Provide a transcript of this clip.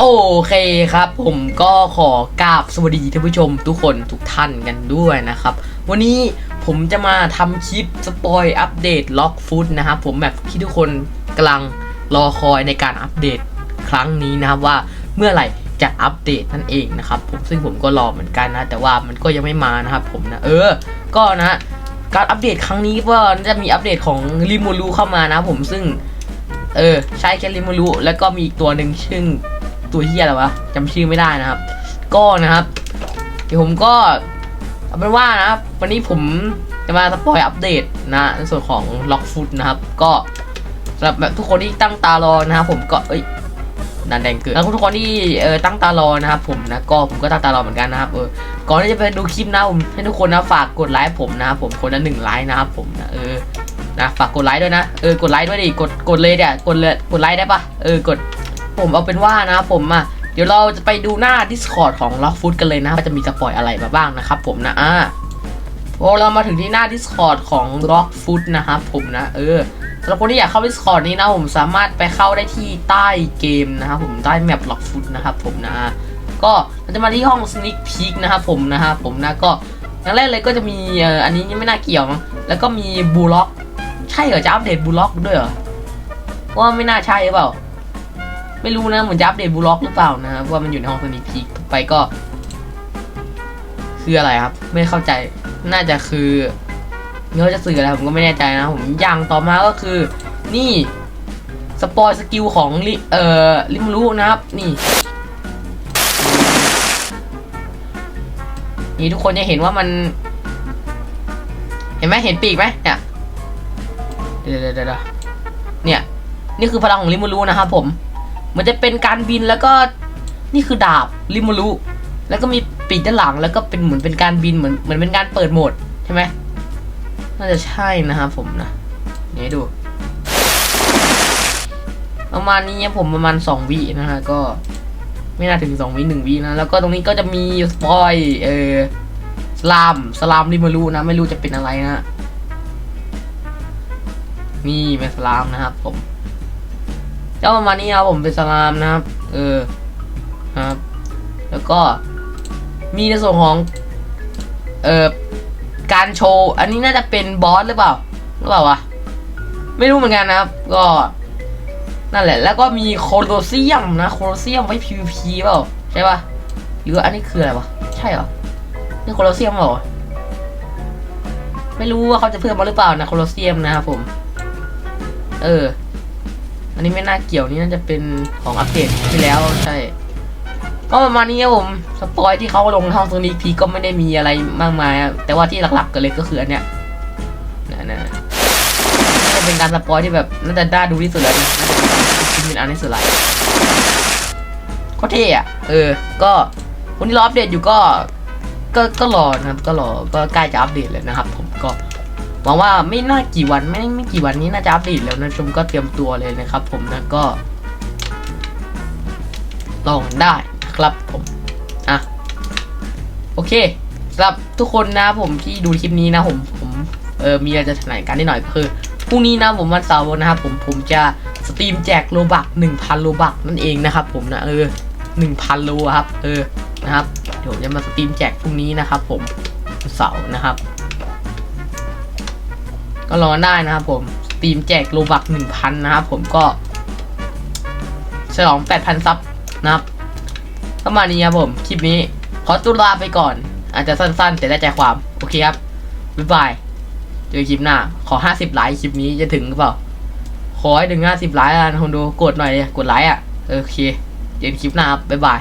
โอเคครับผมก็ขอกราบสวัสดีท่านผู้ชมทุกคนทุกท่านกันด้วยนะครับ วันนี้ผมจะมาทำคลิปสปอยอัปเดตล็อกฟุตนะครับผมแบบที่ทุกคนกำลังรอคอยในการอัปเดตครั้งนี้นะครับว่าเมื่อไหร่จะอัปเดตนั่นเองนะครับผมซึ่งผมก็รอเหมือนกันนะ แต่ว่ามันก็ยังไม่มานะครับผมนะเออ ก็นะการอัปเดตครั้งนี้ก็จะมีอัปเดตของริมูรูเข้ามานะผมซึ่ง เออใช่แค่ริมูรุแล้วก็มีอีกตัวหนึ่งซึ่ง ตัวเฮียอะไรวะจำชื่อไม่ได้นะครับ ก็นะครับ เดี๋ยวผมก็เอาเป็นว่านะครับวันนี้ผมจะมาสปอยอัปเดตนะในส่วนของล็อกฟุตนะครับ ก็สำหรับแบบทุกคนที่ตั้งตารอนะครับ ผมก็เอ้ยนันแดงเกิดแล้วทุกคนที่เออตั้งตารอนะครับ ผมนะก็ผมก็ตั้งตารอเหมือนกันนะครับเออก่อนที่จะไปดูคลิปนะผมให้ทุกคนนะฝากกดไลค์ผมนะครับผมคนละหนึ่งไลค์นะครับผมนะเออนะฝากกดไลค์ด้วยนะเออกดไลค์ด้วยดิกดกดเลยเนี่ยกดเลยกดไลค์ได้ปะเออกด ผมเอาเป็นว่านะผมอะเดี๋ยวเราจะไปดูหน้า Discord ของ Lock Food กันเลยนะว่าจะมีสปอยอะไรมาบ้างนะครับผมนะอ่าพอเรามาถึงที่หน้า Discord ของ Lock Food นะครับผมนะ เออสำหรับคนที่อยากเข้า Discord นี้นะผมสามารถไปเข้าได้ที่ใต้เกมนะครับผมใต้แมป Lock Food นะครับผมนะก็เราจะมาที่ห้อง Sneak Peek นะครับผมนะครับผมนะก็อย่างแรกเลยก็จะมีอันนี้ยังไม่น่าเกี่ยวมั้งแล้วก็มีบูล็อก ใช่เหรอจะอัปเดตบูล็อกด้วยเหรอว่าไม่น่าใช่หรือเปล่า ไม่รู้นะเหมือนจะอัปเดตบูล็อกหรือเปล่านะครับว่ามันอยู่ในห้องสนิพีไปก็ คืออะไรครับ ไม่เข้าใจน่าจะคือเนื้อจะสื่ออะไรผมก็ไม่แน่ใจนะผมอย่างต่อมาก็คือ นี่สปอยสกิลของลิเอ่อลิมรู้นะครับ นี่นี่ทุกคนจะเห็นว่ามัน เห็นไหมเห็นปีกไหมเนี่ยเดี๋ยวเดี๋ยวเดี๋ยวเนี่ย นี่คือพลังของริมูรุนะครับผม มันจะเป็นการบินแล้วก็นี่คือดาบริมูรุแล้วก็มีปีกด้านหลังแล้วก็เป็นเหมือนเป็นการบินเหมือนเหมือนเป็นการเปิดโหมดใช่ไหมน่าจะใช่นะครับผมนะนี่ดู ประมาณนี้ผมประมาณสองวินะฮะก็ไม่น่าถึงสองวิหนึ่งวินะแล้วก็ตรงนี้ก็จะมีสปอยเออสลามสลามริมูรุนะ ไม่รู้จะเป็นอะไรนะนี่เป็นสลามนะครับผม เจ้าประมาณนี้ครับผมเป็นสลามนะครับ เออครับ แล้วก็มีในส่วนของ เอ่อ การโชว์ อันนี้น่าจะเป็นบอสหรือเปล่าหรือเปล่าวะไม่รู้เหมือนกันนะครับ ก็ นั่นแหละ แล้วก็มีโคโลเซียมนะโคโลเซียมไว้ PVP เปล่าใช่ปะหรืออันนี้คืออะไรวะใช่เหรอนี่โคโลเซียมเปล่าไม่รู้ว่าเขาจะเพิ่มมาหรือเปล่านะโคโลเซียมนะครับผม เออ อันนี้ไม่น่าเกี่ยวนี่น่าจะเป็นของอัปเดตที่แล้วใช่ก็ประมาณนี้ครับผมสปอยที่เขาลงห้องตรงนี้พีก็ไม่ได้มีอะไรมากมายแต่ว่าที่หลักๆกันเลยก็คืออันเนี้ยนะนะน่าจะเป็นการสปอยที่แบบน่าจะน่าดูที่สุดแล้วนะน่เป็นอันที่สุดเละก็เท่อะเออ ก็คนที่รออัปเดตอยู่ก็ก็ก็รอนะครับก็รอก็ใกล้จะอัปเดตแล้วนะครับ ผมก็ วังว่าไม่น่ากี่วันไม่ไม่กี่วันนี้น่าจะอัปเดตแล้วนะชมก็เตรียมตัวเลยนะครับ ผมนะก็ลองได้ครับผมอะโอเคสำหรับทุกคนนะผมที่ดูคลิปนี้นะผมผมเออมีอะไรจะแถลงการนิดหน่อยคือพรุ่งนี้นะผมวันเสาร์นะครับผมผมจะสตรีมแจกโลบัก1,000โลบักนั่นเองนะครับ ผมนะเออ1,000โลครับเออนะครับเดี๋ยวจะมาสตรีมแจกพรุ่งนี้นะครับ ผมเสาร์นะครับ ก็รอได้นะครับผมสตรีมแจกโลบักหนึ่งพันนะครับผมก็ฉลองแปดพันซับนะครับประมาณนี้ครับผม คลิปนี้ขอตุลาไปก่อน อาจจะสั้นๆ แต่ได้ใจความ โอเคครับ บ๊ายบาย เจอคลิปหน้า ขอห้าสิบไลค์คลิปนี้จะถึงหรือเปล่า ขอให้ถึงห้าสิบไลค์นะคนดูกดหน่อยเลยกดไลค์อะ โอเค เจอกันคลิปหน้าครับ บ๊ายบาย